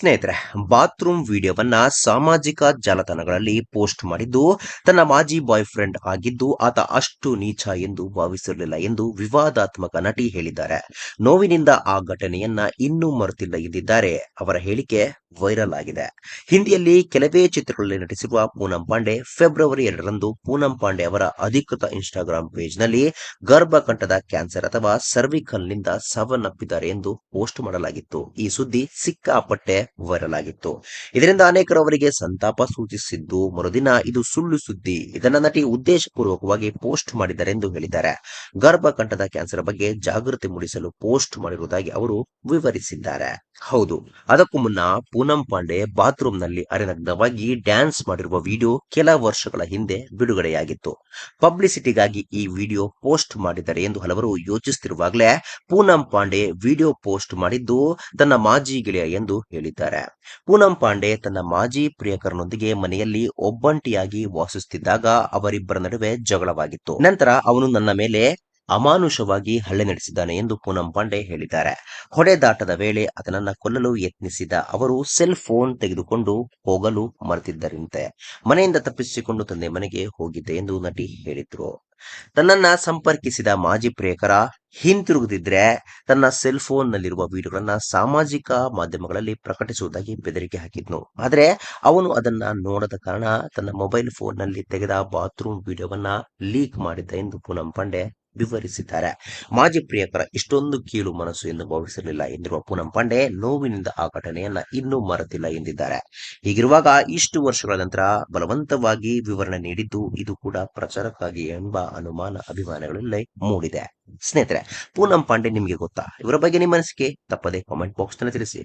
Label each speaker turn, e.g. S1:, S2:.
S1: ಸ್ನೇಹಿತರೆ ಬಾತ್ರೂಮ್ ವಿಡಿಯೋವನ್ನ ಸಾಮಾಜಿಕ ಜಾಲತಾಣಗಳಲ್ಲಿ ಪೋಸ್ಟ್ ಮಾಡಿದ್ದು, ತನ್ನ ಮಾಜಿ ಬಾಯ್ ಫ್ರೆಂಡ್ ಆಗಿದ್ದು, ಆತ ಅಷ್ಟು ನೀಚ ಎಂದು ಭಾವಿಸಿರಲಿಲ್ಲ ಎಂದು ವಿವಾದಾತ್ಮಕ ನಟಿ ಹೇಳಿದ್ದಾರೆ. ನೋವಿನಿಂದ ಆ ಘಟನೆಯನ್ನ ಇನ್ನೂ ಮರೆತಿಲ್ಲ ಎಂದಿದ್ದಾರೆ. ಅವರ ಹೇಳಿಕೆ ವೈರಲ್ ಆಗಿದೆ. ಹಿಂದಿಯಲ್ಲಿ ಕೆಲವೇ ಚಿತ್ರಗಳಲ್ಲಿ ನಟಿಸಿರುವ ಪೂನಂ ಪಾಂಡೆ, ಫೆಬ್ರವರಿ ಎರಡರಂದು ಪೂನಂ ಪಾಂಡೆ ಅವರ ಅಧಿಕೃತ ಇನ್ಸ್ಟಾಗ್ರಾಂ ಪೇಜ್ನಲ್ಲಿ ಗರ್ಭಕಂಠದ ಕ್ಯಾನ್ಸರ್ ಅಥವಾ ಸರ್ವಿಕಲ್ನಿಂದ ಸಾವನ್ನಪ್ಪಿದ್ದಾರೆ ಎಂದು ಪೋಸ್ಟ್ ಮಾಡಲಾಗಿತ್ತು. ಈ ಸುದ್ದಿ ಸಿಕ್ಕಾಪಟ್ಟೆ ವೈರಲ್ ಇದರಿಂದ ಅನೇಕರು ಅವರಿಗೆ ಸಂತಾಪ ಸೂಚಿಸಿದ್ದು, ಮರುದಿನ ಇದು ಸುಳ್ಳು ಸುದ್ದಿ. ಇದನ್ನ ನಟಿ ಉದ್ದೇಶಪೂರ್ವಕವಾಗಿ ಪೋಸ್ಟ್ ಮಾಡಿದ್ದಾರೆ ಎಂದು ಹೇಳಿದ್ದಾರೆ. ಗರ್ಭಕಂಠದ ಕ್ಯಾನ್ಸರ್ ಬಗ್ಗೆ ಜಾಗೃತಿ ಮೂಡಿಸಲು ಪೋಸ್ಟ್ ಮಾಡಿರುವುದಾಗಿ ಅವರು ವಿವರಿಸಿದ್ದಾರೆ. ಹೌದು. ಅದಕ್ಕೂ ಮುನ್ನ ಪೂನಂ ಪಾಂಡೆ ಬಾತ್ರೂಮ್ನಲ್ಲಿ ಅರೆನಗ್ನವಾಗಿ ಡ್ಯಾನ್ಸ್ ಮಾಡಿರುವ ವಿಡಿಯೋ ಕೆಲ ವರ್ಷಗಳ ಹಿಂದೆ ಬಿಡುಗಡೆಯಾಗಿತ್ತು. ಪಬ್ಲಿಸಿಟಿಗಾಗಿ ಈ ವಿಡಿಯೋ ಪೋಸ್ಟ್ ಮಾಡಿದ್ದಾರೆ ಎಂದು ಹಲವರು ಯೋಚಿಸುತ್ತಿರುವಾಗಲೇ ಪೂನಂ ಪಾಂಡೆ ವಿಡಿಯೋ ಪೋಸ್ಟ್ ಮಾಡಿದ್ದು ತನ್ನ ಮಾಜಿ ಗೆಳೆಯ ಎಂದು ಹೇಳಿದ್ದಾರೆ. ಪೂನಂ ಪಾಂಡೆ ತನ್ನ ಮಾಜಿ ಪ್ರಿಯಕರನೊಂದಿಗೆ ಮನೆಯಲ್ಲಿ ಒಬ್ಬಂಟಿಯಾಗಿ ವಾಸಿಸುತ್ತಿದ್ದಾಗ ಅವರಿಬ್ಬರ ನಡುವೆ ಜಗಳವಾಗಿತ್ತು. ನಂತರ ಅವನು ನನ್ನ ಮೇಲೆ ಅಮಾನುಷವಾಗಿ ಹಲ್ಲೆ ನಡೆಸಿದ್ದಾನೆ ಎಂದು ಪೂನಂ ಪಾಂಡೆ ಹೇಳಿದ್ದಾರೆ. ಹೊಡೆದಾಟದ ವೇಳೆ ಆತನನ್ನ ಕೊಲ್ಲಲು ಯತ್ನಿಸಿದ ಅವರು ಸೆಲ್ ಫೋನ್ ತೆಗೆದುಕೊಂಡು ಹೋಗಲು ಮರೆತಿದ್ದರಂತೆ. ಮನೆಯಿಂದ ತಪ್ಪಿಸಿಕೊಂಡು ತಂದೆ ಮನೆಗೆ ಹೋಗಿದ್ದೆ ಎಂದು ನಟಿ ಹೇಳಿದ್ರು. ತನ್ನನ್ನ ಸಂಪರ್ಕಿಸಿದ ಮಾಜಿ ಪ್ರಿಯಕರ ಹಿಂತಿರುಗದಿದ್ರೆ ತನ್ನ ಸೆಲ್ ಫೋನ್ ನಲ್ಲಿರುವ ವಿಡಿಯೋಗಳನ್ನ ಸಾಮಾಜಿಕ ಮಾಧ್ಯಮಗಳಲ್ಲಿ ಪ್ರಕಟಿಸುವುದಾಗಿ ಬೆದರಿಕೆ ಹಾಕಿದ್ನು. ಆದ್ರೆ ಅವನು ಅದನ್ನ ನೋಡದ ಕಾರಣ ತನ್ನ ಮೊಬೈಲ್ ಫೋನ್ನಲ್ಲಿ ತೆಗೆದ ಬಾತ್ರೂಮ್ ವಿಡಿಯೋವನ್ನ ಲೀಕ್ ಮಾಡಿದ್ದ ಎಂದು ಪೂನಂ ಪಾಂಡೆ ವಿವರಿಸಿದ್ದಾರೆ. ಮಾಜಿ ಪ್ರಿಯಕರ ಇಷ್ಟೊಂದು ಕೀಳು ಮನಸ್ಸು ಎಂದು ಭಾವಿಸಿರಲಿಲ್ಲ ಎಂದಿರುವ ಪೂನಂ ಪಾಂಡೆ ನೋವಿನಿಂದ ಆ ಘಟನೆಯನ್ನ ಇನ್ನೂ ಮರೆತಿಲ್ಲ ಎಂದಿದ್ದಾರೆ. ಹೀಗಿರುವಾಗ ಇಷ್ಟು ವರ್ಷಗಳ ನಂತರ ಬಲವಂತವಾಗಿ ವಿವರಣೆ ನೀಡಿದ್ದು ಇದು ಕೂಡ ಪ್ರಚಾರಕ್ಕಾಗಿ ಎಂಬ ಅನುಮಾನ ಅಭಿಮಾನಿಗಳಲ್ಲಿ ಮೂಡಿದೆ. ಸ್ನೇಹಿತರೆ, ಪೂನಂ ಪಾಂಡೆ ನಿಮಗೆ ಗೊತ್ತಾ? ಇವರ ಬಗ್ಗೆ ನಿಮ್ಮ ಮನಸ್ಸಿಗೆ ತಪ್ಪದೆ ಕಾಮೆಂಟ್ ಬಾಕ್ಸ್ನಲ್ಲಿ ತಿಳಿಸಿ.